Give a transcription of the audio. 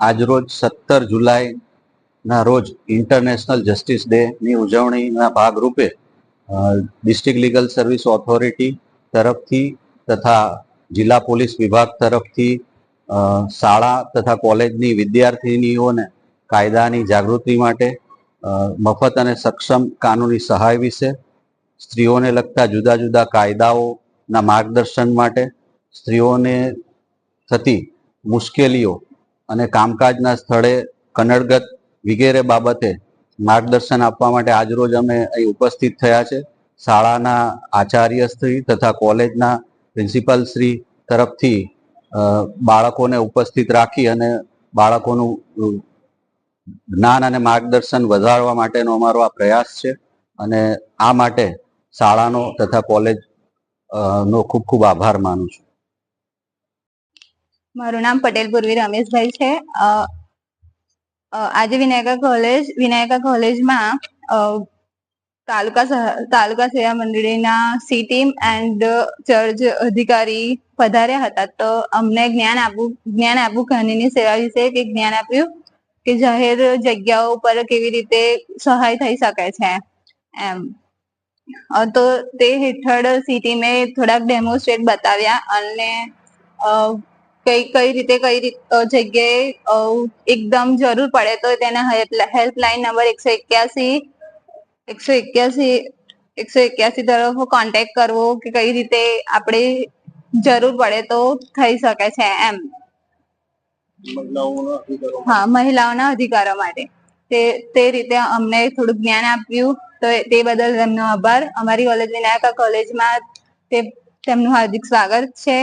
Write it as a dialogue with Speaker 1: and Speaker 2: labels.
Speaker 1: આજરોજ સત્તર જુલાઈના રોજ ઇન્ટરનેશનલ જસ્ટિસ ડેની ઉજવણીના ભાગરૂપે ડિસ્ટ્રિક્ટ લીગલ સર્વિસ ઓથોરિટી તરફથી તથા જિલ્લા પોલીસ વિભાગ તરફથી શાળા તથા કોલેજની વિદ્યાર્થિનીઓને કાયદાની જાગૃતિ માટે મફત અને સક્ષમ કાનૂની સહાય વિશે, સ્ત્રીઓને લગતા જુદા જુદા કાયદાઓના માર્ગદર્શન માટે, સ્ત્રીઓને થતી મુશ્કેલીઓ અને કામકાજના સ્થળે કનડગત વગેરે બાબતે માર્ગદર્શન આપવા માટે આજરોજ અમે અહીં ઉપસ્થિત થયા છે. શાળાના આચાર્ય શ્રી તથા કોલેજના પ્રિન્સિપાલ શ્રી તરફથી બાળકોને ઉપસ્થિત રાખી અને બાળકોનું જ્ઞાન અને માર્ગદર્શન વધારવા માટેનો અમારો આ પ્રયાસ છે અને આ માટે શાળાનો તથા કોલેજ નો ખૂબ ખૂબ આભાર માનું છું.
Speaker 2: મારું નામ પટેલ પૂર્વી રમેશભાઈ છે. આજે વિનાયકા કોલેજ વિનાયકા કોલેજમાં તાલુકા તાલુકા સેવા મંડળીના સી ટીમ એન્ડ ચર્ચ અધિકારી પધાર્યા હતા. તો અમને જ્ઞાન આપવું જ્ઞાન આપવું કાનૂની સેવા વિશે કે જ્ઞાન આપ્યું કે જાહેર જગ્યાઓ પર કેવી રીતે સહાય થઈ શકે છે. એમ. તો તે હેઠળ સી ટીમે થોડાક ડેમોસ્ટ્રેટ બતાવ્યા અને કઈ કઈ રીતે કઈ જગ્યાએ એકદમ જરૂર પડે તો તેના હેલ્પલાઇન નંબર એકસો એક્યાસી એકસો એક્યાસી એકસો એક્યાસી તરફ કોન્ટેક્ટ કરવો કે કઈ રીતે આપણે જરૂર પડે તો થઈ શકે છે એમ. હા મહિલાઓના અધિકારો માટે. તે તે રીતે અમને થોડું જ્ઞાન આપ્યું તો તે બદલ તેમનો આભાર. અમારી કોલેજ વિનાયકા કોલેજમાં તે તેમનું હાર્દિક સ્વાગત છે.